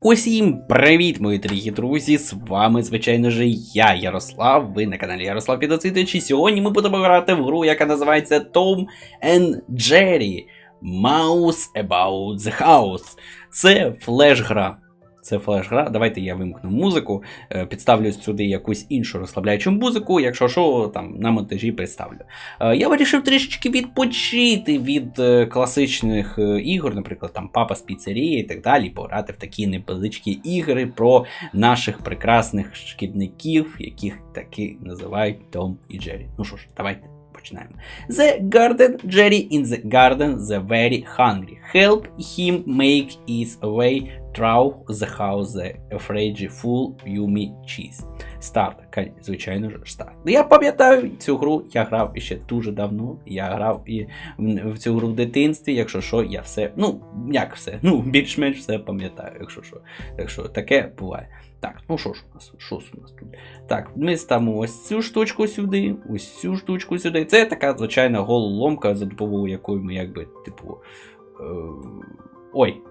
Усім привіт, мої дорогі друзі! З вами, звичайно ж, я, Ярослав. Ви на каналі Ярослав Підоцитич, і сьогодні ми будемо грати в гру, яка називається Tom and Jerry Mouse About the House. Це флеш-гра. Це флеш-гра. Давайте я вимкну музику, е, підставлю сюди якусь іншу розслабляючу музику, якщо що, там на монтажі представлю. Е, Я вирішив трішечки відпочити від е, класичних ігор, наприклад, там Папа з піцерії і так далі, пограти в такі невеличкі ігри про наших прекрасних шкідників, яких таки називають Том і Джері. Ну що ж, давайте. Починаємо. The garden, Jerry in the garden, the very hungry. Help him make his way house, the afraid full yummy cheese. Старт, звичайно ж, старт. Я пам'ятаю цю гру, я грав іще дуже давно. Я грав і в цю гру в дитинстві, якщо що, я все. Ну, як все, ну, більш-менш все пам'ятаю, якщо що. Так що таке буває. Так, ну що ж у нас? Що у нас тут? Так, ми ставимо ось цю штучку сюди, ось цю штучку сюди. Це така звичайна головоломка, за допомогою якої ми якби, типу. Е... Ой.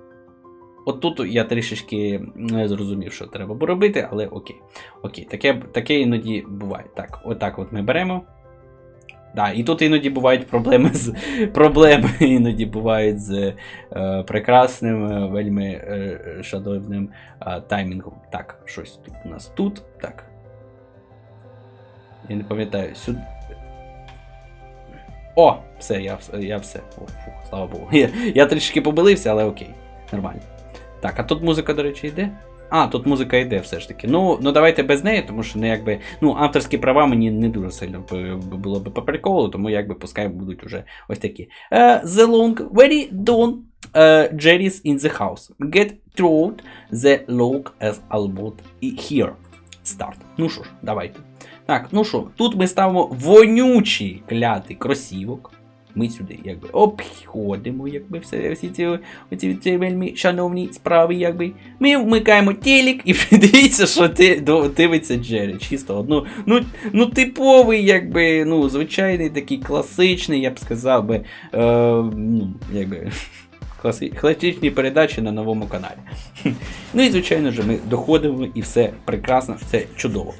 От тут я трішечки не зрозумів, що треба робити, але окей. Окей, таке, таке іноді буває. Так, отак от ми беремо. Да, і тут іноді бувають проблеми з проблеми іноді бувають з е, прекрасним, е, вельми е, шадовним е, таймінгом. Так, щось тут у нас тут. Так. Я не пам'ятаю, сюди. О! Все, я, я все. О, фу, слава Богу. Я, я трішки побилився, але окей. Нормально. Так, а тут музика, до речі, йде? А, тут музика йде все ж таки. Ну, ну давайте без неї, тому що ну, якби, ну, авторські права мені не дуже сильно було б по приколу, тому якби пускай будуть уже ось такі. Uh, the long, very dawn uh, Jerry's in the house. Get through the log as almost here. Start. Ну що ж, давайте. Так, ну що, тут ми ставимо вонючий клятий кросівок. Ми сюди якби обходимо, якби все, всі ці, оці, ці вельми шановні справи, якби. Ми вмикаємо телек і дивіться, що ти дивиться Джері. Чисто ну, ну, ну типовий, якби, ну, звичайний такий класичний, я б сказав би, е, ну, якби. Класичні передачі на новому каналі. Ну і звичайно ж, ми доходимо і все прекрасно, все чудово.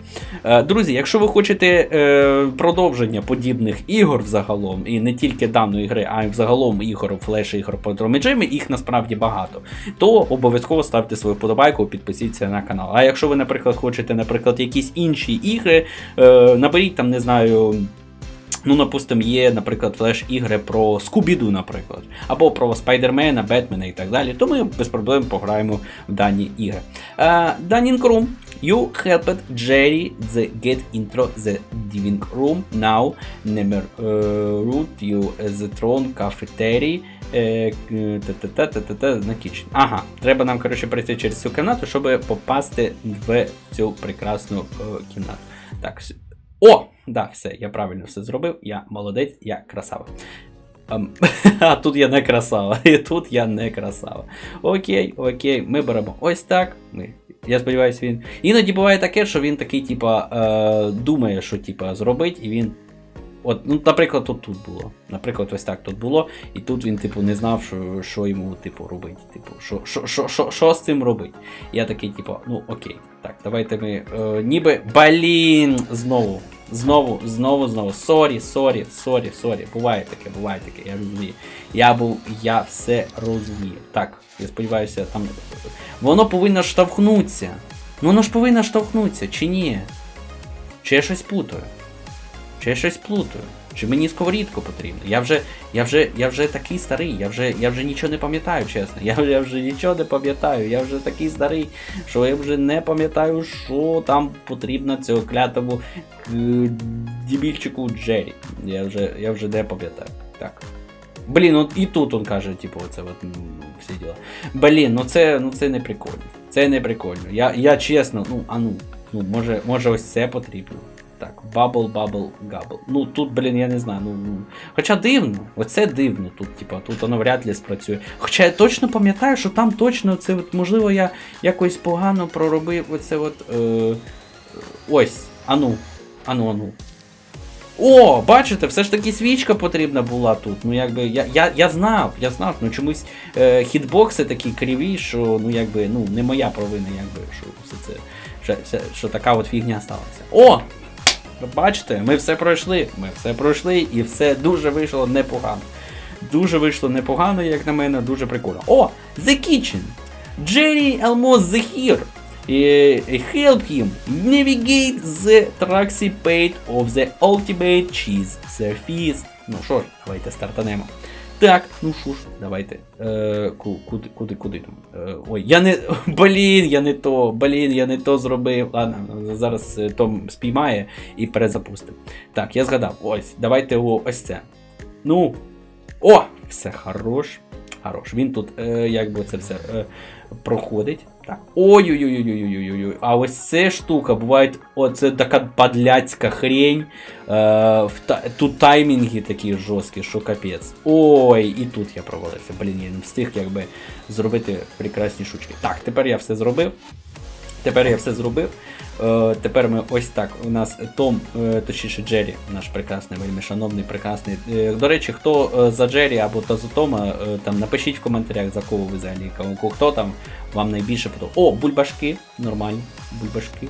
Е, Друзі, якщо ви хочете е, продовження подібних ігор взагалом, і не тільки даної гри, а й взагалом ігор, флеш ігор по дромеджимі, їх насправді багато, то обов'язково ставте свою подобайку, підпишіться на канал. А якщо ви, наприклад, хочете, наприклад, якісь інші ігри, е, наберіть там, не знаю. Ну, напустимо, є, наприклад, флеш-ігри про Скубіду, наприклад, або про Спайдермена, Бетмена і так далі, то ми без проблем пограємо в дані ігри. Uh, Dining Room. You helped Jerry the get intro the dining room. Now, never root you the throne cafeteria. е, та-та-та-та-та, на kitchen. Ага, треба нам, коротше, пройти через цю кімнату, щоб попасти в цю прекрасну е, кімнату. Так, о! Да, все, я правильно все зробив. Я молодець, я красава. Ем, а тут я не красава. І тут я не красава. Окей, окей, ми беремо ось так. Ми, я сподіваюся, він. Іноді буває таке, що він такий, типа, е, думає, що типа, зробить, і він. От, ну, наприклад, тут тут було. Наприклад, ось так тут було, і тут він, типу, не знав, що, що йому, типу, робити. Типу, що, що, що, що, що з цим робити. Я такий, типу, ну окей, так, давайте ми. Е, ніби. Блін! Знову. Знову, знову, знову. Сорі, сорі, сорі, сорі. Буває таке, буває таке, я розумію. Я був, я все розумію. Так, я сподіваюся, там. Воно повинно штовхнутися. Ну воно ж повинно штовхнутися, чи ні? Чи я щось плутаю? Чи я щось плутаю? Чи мені сковорідку потрібно? Я вже, я вже, я вже такий старий, я вже, я вже нічого не пам'ятаю, чесно. Я, я вже нічого не пам'ятаю. Я вже такий старий, що я вже не пам'ятаю, що там потрібно цього клятому дебільчику Джері. Я вже, я вже не пам'ятаю. Так. Блін, от і тут він каже, типу, оце от, м, всі діла. Блін, ну це, ну це не прикольно. Це не прикольно. Я, я чесно, ну, а ну, ну може, може ось це потрібно. Так, бабл, бабл, габл. Ну тут, блін, я не знаю. Ну, ну. Хоча дивно, оце дивно тут, типа, тут воно вряд ли спрацює. Хоча я точно пам'ятаю, що там точно це, от, можливо, я якось погано проробив оце от. Е, ось. Ану, ану, ану. О, бачите, все ж таки свічка потрібна була тут. Ну якби я, я, я знав, я знав, ну чомусь е, хітбокси такі криві, що ну якби ну не моя провина, якби що все це що, що, така от фігня сталася. О! Бачите, ми все пройшли. Ми все пройшли і все дуже вийшло непогано. Дуже вийшло непогано, як на мене, дуже прикольно. О! The Kitchen! Jerry almost the here. Help him navigate the tracipate of the ultimate cheese surface. Ну що ж, давайте стартанемо. Так, ну що ж, давайте. Е, куди, куди, куди там? Е, ой, я не. Блін, я не то, блін, я не то зробив. Ладно, зараз е, Том спіймає і перезапустив. Так, я згадав. Ось, давайте о, ось це. Ну. О! Все хорош. Хорош. Він тут, е, якби це все е, проходить. Так. Ой-ой-ой-ой-ой-ой-ой. А ось ця штука буває, оце така падляцька хрень. Е, тут таймінги такі жорсткі, що капець. Ой, і тут я провалився. Блін, я не встиг якби зробити прекрасні шучки. Так, тепер я все зробив. Тепер я все зробив. Е, тепер ми ось так. У нас Том, е, точніше Джері, наш прекрасний, вельми шановний, прекрасний. Е, до речі, хто за Джері або то за Тома, там напишіть в коментарях, за кого ви взагалі, хто там вам найбільше подобається. О, бульбашки, нормально. Бульбашки.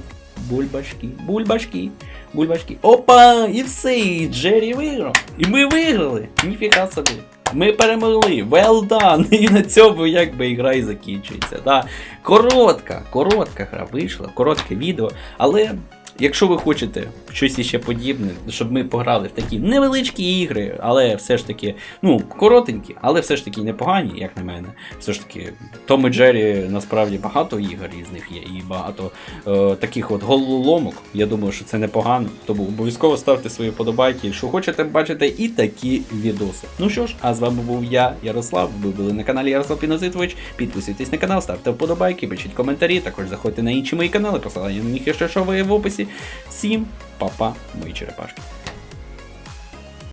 Бульбашки, бульбашки, бульбашки. Опа! І все, і Джері виграв. І ми виграли. Ніфіга собі. Ми перемогли. Well done! І на цьому якби гра і закінчується. Да. Коротка, коротка гра вийшла, коротке відео. Але якщо ви хочете щось іще подібне, щоб ми пограли в такі невеличкі ігри, але все ж таки, ну, коротенькі, але все ж таки непогані, як на мене. Все ж таки, Том і Джері насправді багато ігор із них є, і багато е, таких от головоломок. Я думаю, що це непогано. Тому обов'язково ставте свої подобайки, якщо хочете бачити і такі відоси. Ну що ж, а з вами був я, Ярослав. Ви були на каналі Ярослав Пінозитович. Підписуйтесь на канал, ставте вподобайки, пишіть коментарі. Також заходьте на інші мої канали, посилання на них, якщо що ви в описі. Всім па-па, мої черепашки.